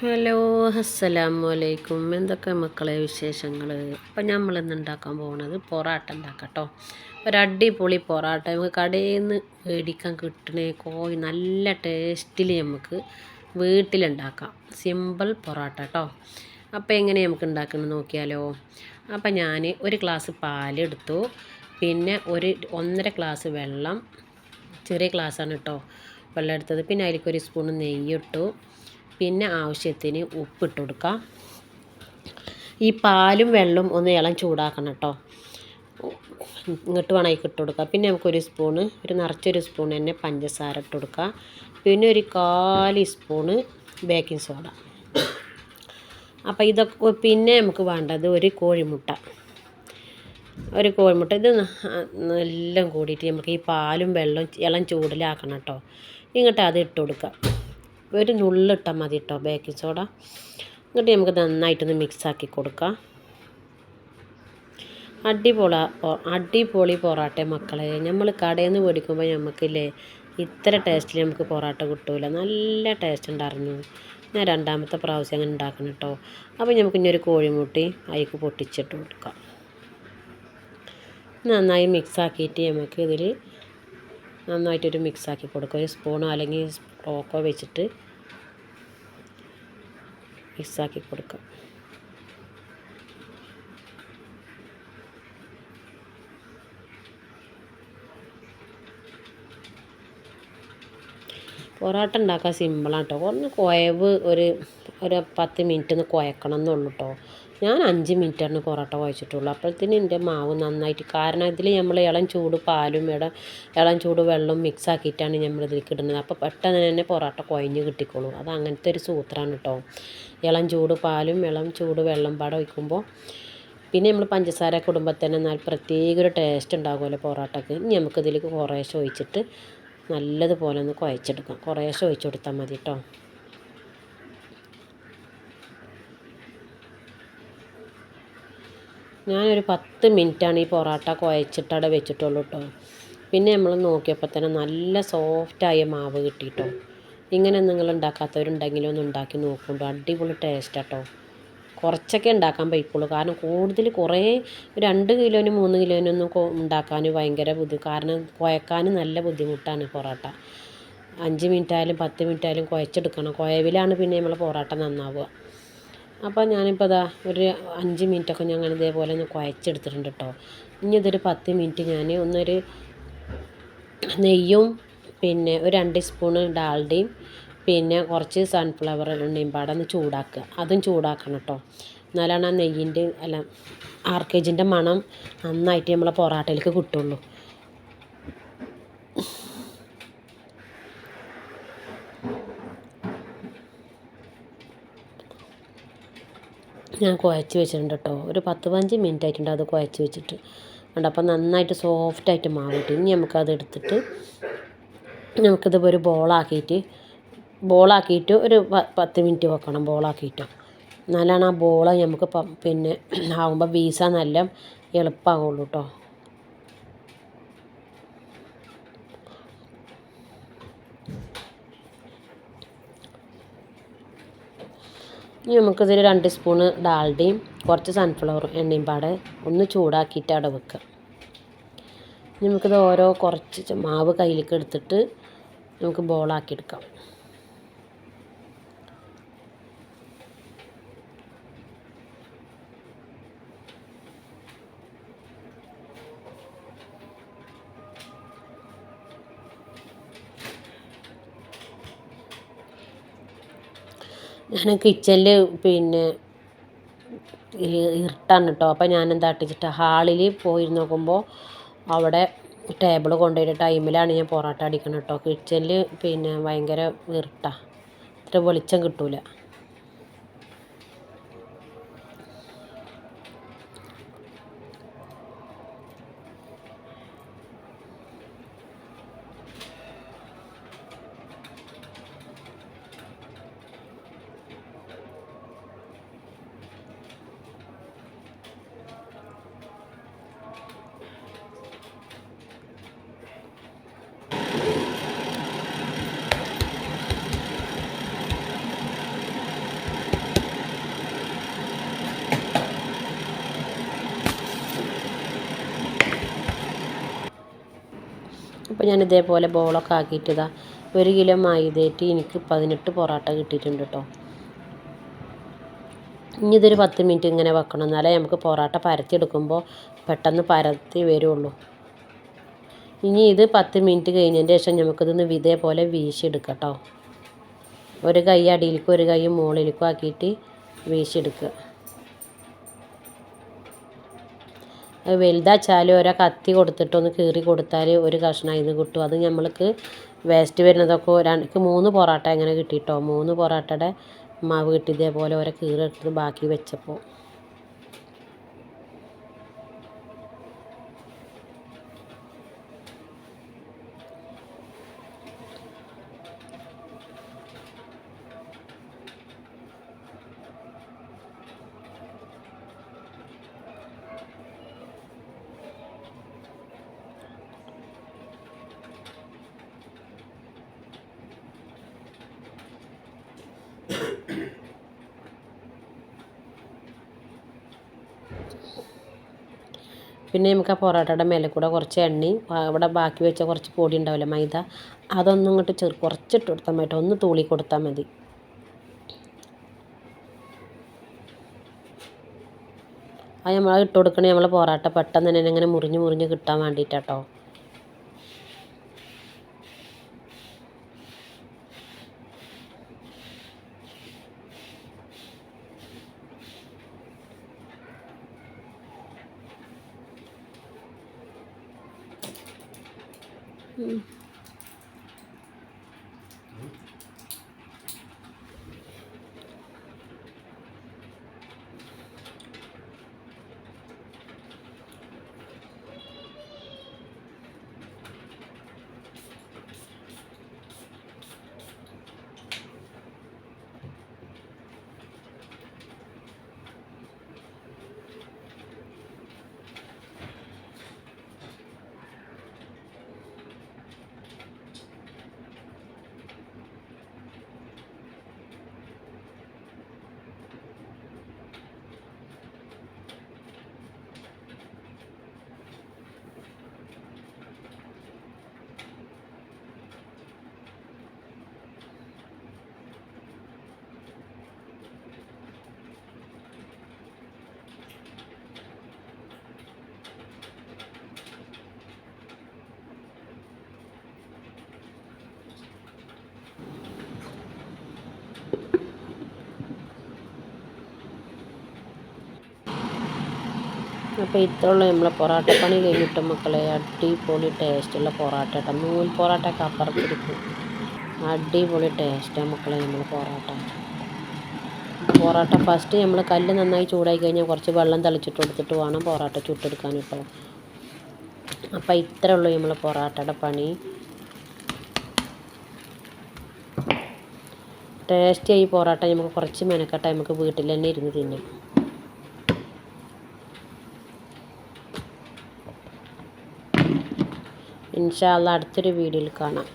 Hello അസ്സലാമു അലൈക്കും എന്തൊക്കെ മക്കളെ വിശേഷങ്ങൾ അപ്പം നമ്മൾ ഇന്ന് ഉണ്ടാക്കാൻ പോകുന്നത് പൊറാട്ട ഉണ്ടാക്കാം കേട്ടോ ഒരടിപൊളി പൊറാട്ട. നമുക്ക് കടയിൽ നിന്ന് മേടിക്കാൻ കിട്ടണേ കോഴി നല്ല ടേസ്റ്റിൽ നമുക്ക് വീട്ടിലുണ്ടാക്കാം. സിമ്പിൾ പൊറാട്ട കേട്ടോ അപ്പോൾ എങ്ങനെ നമുക്ക് ഉണ്ടാക്കണമെന്ന് നോക്കിയാലോ? അപ്പം ഞാൻ ഒരു ഗ്ലാസ് പാലെടുത്തു. പിന്നെ ഒരു ഒന്നര ഗ്ലാസ് വെള്ളം ചെറിയ ഗ്ലാസ്സാണ് കേട്ടോ വെള്ളം എടുത്തത് പിന്നെ അതിലേക്ക് ഒരു സ്പൂൺ നെയ്യിട്ടു പിന്നെ ആവശ്യത്തിന് ഉപ്പിട്ട് കൊടുക്കാം. ഈ പാലും വെള്ളവും ഒന്ന് ഇളം ചൂടാക്കണം കേട്ടോ. ഇങ്ങോട്ട് വേണം അതിൽ ഇട്ട് കൊടുക്കുക പിന്നെ നമുക്കൊരു സ്പൂണ് ഒരു നിറച്ചൊരു സ്പൂൺ തന്നെ പഞ്ചസാര ഇട്ട് കൊടുക്കുക പിന്നെ ഒരു കാൽ സ്പൂണ് ബേക്കിംഗ് സോഡ. അപ്പോൾ ഇതൊക്കെ പിന്നെ നമുക്ക് വേണ്ടത് ഒരു കോഴിമുട്ട. ഒരു കോഴിമുട്ട. ഇത് എല്ലാം കൂടിയിട്ട് നമുക്ക് ഈ പാലും വെള്ളവും ഇളം ചൂടിലാക്കണം കേട്ടോ. ഇങ്ങോട്ട് അത് ഇട്ട് കൊടുക്കുക ഒരു നുള്ളിട്ടാൽ മതി കേട്ടോ ബേക്കിംഗ് സോഡ എന്നിട്ട് നമുക്ക് നന്നായിട്ടൊന്ന് മിക്സാക്കി കൊടുക്കാം. അടിപൊളി അടിപൊളി പൊറാട്ട മക്കളെ. നമ്മൾ കടയിൽ നിന്ന് മേടിക്കുമ്പോൾ നമുക്കില്ലേ ഇത്ര ടേസ്റ്റിൽ നമുക്ക് പൊറാട്ട കിട്ടൂല. നല്ല ടേസ്റ്റ് ഉണ്ടായിരുന്നു ഞാൻ രണ്ടാമത്തെ പ്രാവശ്യം അങ്ങനെ ഉണ്ടാക്കണം കേട്ടോ അപ്പോൾ നമുക്ക് ഇനി ഒരു കോഴിമുട്ടി അതിക്ക് പൊട്ടിച്ചിട്ട് കൊടുക്കാം. നന്നായി മിക്സാക്കിയിട്ട് നമുക്ക് ഇതിൽ നന്നായിട്ടൊരു മിക്സാക്കി കൊടുക്കുക ഒരു സ്പൂണോ അല്ലെങ്കിൽ സ്പോക്കോ വെച്ചിട്ട് മിക്സാക്കി കൊടുക്കുക പൊറോട്ട ഉണ്ടാക്കാൻ സിമ്പിളാണ് കേട്ടോ ഒന്ന് കുഴവ് ഒരു ഒരു പത്ത് മിനിറ്റ് ഒന്ന് കുഴക്കണം എന്നുള്ളൂ കേട്ടോ ഞാൻ അഞ്ച് മിനിറ്റാണ് പൊറോട്ട കുഴച്ചിട്ടുള്ളൂ. അപ്പോഴത്തേന് എന്റെ മാവ് നന്നായിട്ട് കാരണം ഇതിൽ നമ്മൾ ഇളം ചൂട് പാലും ഇട ഇളം ചൂട് വെള്ളം മിക്സ് ആക്കിയിട്ടാണ് നമ്മൾ ഇതിലേക്ക് ഇടുന്നത് അപ്പോൾ പെട്ടെന്ന് തന്നെ പൊറോട്ട കുഴഞ്ഞ് കിട്ടിക്കോളും. അത് അങ്ങനത്തെ ഒരു സൂത്രമാണ് കേട്ടോ ഇളം ചൂട് പാലും ഇളം ചൂട് വെള്ളം പാടെ വയ്ക്കുമ്പോൾ പിന്നെ നമ്മൾ പഞ്ചസാര കുടുംബത്തിൽ തന്നെ എന്നാൽ പ്രത്യേക ഒരു ടേസ്റ്റ് ഉണ്ടാകുമല്ലോ പൊറോട്ടക്ക്. ഇനി നമുക്കിതിലേക്ക് കുറേശ്ശെ ഒഴിച്ചിട്ട് നല്ലതുപോലെ ഒന്ന് കുഴച്ചെടുക്കാം. കുറേശ്ശെ ഒഴിച്ചു കൊടുത്താൽ മതി കേട്ടോ ഞാനൊരു പത്ത് മിനിറ്റാണ് ഈ പൊറോട്ട കുഴച്ചിട്ടവിടെ വെച്ചിട്ടുള്ളൂ കേട്ടോ പിന്നെ നമ്മൾ നോക്കിയപ്പോൾ തന്നെ നല്ല സോഫ്റ്റായ മാവ് കിട്ടിയിട്ടോ ഇങ്ങനെ നിങ്ങൾ ഉണ്ടാക്കാത്തവരുണ്ടെങ്കിലും ഒന്ന് ഉണ്ടാക്കി നോക്കുമ്പോൾ അടിപൊളി ടേസ്റ്റ് കേട്ടോ കുറച്ചൊക്കെ ഉണ്ടാക്കാൻ പറ്റുള്ളൂ. കാരണം കൂടുതൽ കുറേ രണ്ട് കിലോനും മൂന്ന് കിലോനൊന്നും ഉണ്ടാക്കാൻ ഭയങ്കര ബുദ്ധി കാരണം കുഴക്കാൻ നല്ല ബുദ്ധിമുട്ടാണ് പൊറോട്ട. അഞ്ച് മിനിറ്റ് ആയാലും പത്ത് മിനിറ്റ് ആയാലും കുഴച്ചെടുക്കണം. കുഴവിലാണ് പിന്നെ നമ്മൾ പൊറോട്ട നന്നാവുക. അപ്പോൾ ഞാനിപ്പോൾ അതാ ഒരു അഞ്ച് മിനിറ്റൊക്കെ ഞങ്ങൾ ഇതേപോലെ ഒന്ന് കുഴച്ചെടുത്തിട്ടുണ്ട് കേട്ടോ ഇനി ഇതൊരു പത്ത് മിനിറ്റ് ഞാൻ ഒന്നൊരു നെയ്യും പിന്നെ ഒരു രണ്ട് സ്പൂണ് ഡാൽഡയും പിന്നെ കുറച്ച് സൺഫ്ലവർ എണ്ണയും പാടെ ഒന്ന് ചൂടാക്കുക. അതും ചൂടാക്കണം കേട്ടോ എന്നാലാണ് ആ നെയ്യിന്റെ അല്ല ആർക്കേജിന്റെ മണം നന്നായിട്ട് നമ്മളെ പൊറാട്ടയിലേക്ക് കിട്ടുള്ളൂ. ഞാൻ കുഴച്ച് വെച്ചിട്ടുണ്ട് കേട്ടോ. ഒരു പത്ത് പതിനഞ്ച് മിനിറ്റ് ആയിട്ടുണ്ട് അത് കുഴച്ച് വെച്ചിട്ട്. ഉണ്ട് അപ്പം നന്നായിട്ട് സോഫ്റ്റായിട്ട് മാറിയിട്ട് ഇനി നമുക്കത് എടുത്തിട്ട് നമുക്കിത് ഒരു ബോളാക്കിയിട്ട് ബോളാക്കിയിട്ട് ഒരു പത്ത് മിനിറ്റ് വെക്കണം ബോളാക്കിയിട്ട് എന്നാലാണ് ആ ബോൾ നമുക്ക് പിന്നെ ആവുമ്പോൾ വീസാൻ നല്ല എളുപ്പമാകുള്ളൂ കേട്ടോ. ഇനി നമുക്കിതിൽ രണ്ട് സ്പൂണ് ഡാൽഡയും കുറച്ച് സൺഫ്ലവർ എണ്ണയും പാടെ ഒന്ന് ചൂടാക്കിയിട്ട് അവിടെ വെക്കുക. ഇനി നമുക്കിത് ഓരോ കുറച്ച് മാവ് കയ്യിലേക്ക് എടുത്തിട്ട് നമുക്ക് ബോളാക്കി എടുക്കാം. ഞാൻ കിച്ചണിൽ പിന്നെ ഇരുട്ടാണ് കേട്ടോ അപ്പോൾ ഞാൻ എന്താ വെച്ചിട്ട് ഹാളിൽ പോയിരുന്ന് നോക്കുമ്പോൾ അവിടെ ടേബിൾ കൊണ്ടുപോയിട്ട് ടൈമിലാണ് ഞാൻ പൊറോട്ട അടിക്കണം കേട്ടോ കിച്ചണിൽ പിന്നെ ഭയങ്കര ഇരുട്ടാണ് ഇത്ര വെളിച്ചം കിട്ടൂല. ഞാൻ ഇതേപോലെ ബോളൊക്കെ ആക്കിയിട്ടതാ. ഒരു കിലോ മൈദയിട്ട് എനിക്ക് പതിനെട്ട് പൊറോട്ട കിട്ടിയിട്ടുണ്ട് കേട്ടോ ഇനി ഇതൊരു പത്ത് മിനിറ്റ് ഇങ്ങനെ വെക്കണം. എന്നാലേ നമുക്ക് പൊറോട്ട പരത്തിയെടുക്കുമ്പോൾ പെട്ടെന്ന് പരത്തി വരുള്ളൂ. ഇനി ഇത് പത്ത് മിനിറ്റ് കഴിഞ്ഞതിന് ശേഷം നമുക്കിതൊന്ന് ഇതേപോലെ വീശിയെടുക്കാം കേട്ടോ ഒരു കൈ അടിയിലേക്കും ഒരു കൈ മുകളിലേക്കും ആക്കിയിട്ട് വീശിയെടുക്കുക. അത് വലുതാച്ചാൽ ഓരോ കത്തി കൊടുത്തിട്ടൊന്ന് കീറി കൊടുത്താൽ ഒരു കഷ്ണം അതിന് കിട്ടും. അത് നമ്മൾക്ക് വേസ്റ്റ് വരുന്നതൊക്കെ എനിക്ക് മൂന്ന് പൊറോട്ട ഇങ്ങനെ കിട്ടിയിട്ടോ മൂന്ന് പൊറോട്ടയുടെ മാവ് കിട്ടി ഇതേപോലെ ഓരോ കീറി എടുത്ത് ബാക്കി വെച്ചപ്പോൾ. പിന്നെ നമുക്ക് ആ പൊറോട്ടയുടെ മേലെ കൂടെ കുറച്ച് എണ്ണയും അവിടെ ബാക്കി വെച്ച കുറച്ച് പൊടി ഉണ്ടാവില്ല മൈദ അതൊന്നും ഇങ്ങോട്ട് ചെറു കുറച്ചിട്ട് കൊടുത്താൽ മതി ഒന്ന് തൂളി കൊടുത്താൽ മതി. അത് നമ്മൾ കൊടുക്കണേ നമ്മൾ പൊറോട്ട പെട്ടെന്ന് തന്നെ ഇങ്ങനെ മുറിഞ്ഞ് മുറിഞ്ഞ് കിട്ടാൻ വേണ്ടിയിട്ടാട്ടോ. Hmm. അപ്പോൾ ഇത്രയുള്ള നമ്മളെ പൊറോട്ട പണി കഴിഞ്ഞിട്ട് മക്കളെ അടിപൊളി ടേസ്റ്റുള്ള പൊറോട്ട കേട്ടോ. നൂൽ പൊറോട്ടയൊക്കെ അപ്പുറത്തിരിക്കും. അടിപൊളി ടേസ്റ്റാണ് മക്കളെ നമ്മൾ പൊറോട്ട. പൊറോട്ട ഫസ്റ്റ് നമ്മൾ കല്ല് നന്നായി ചൂടായി കഴിഞ്ഞാൽ കുറച്ച് വെള്ളം തളിച്ചിട്ട് കൊടുത്തിട്ട് വേണം പൊറോട്ട ചുട്ടെടുക്കാൻ ഇപ്പോൾ അപ്പോൾ ഇത്രേ ഉള്ളൂ നമ്മൾ പൊറോട്ടയുടെ പണി. ടേസ്റ്റ് ആയി പൊറോട്ട നമുക്ക് കുറച്ച് മെനക്കെട്ടാൽ നമുക്ക് വീട്ടിൽ തന്നെ ഇരുന്ന് തിന്നാം. ഇൻഷാല്ല അടുത്തൊരു വീഡിയോയിൽ കാണാം.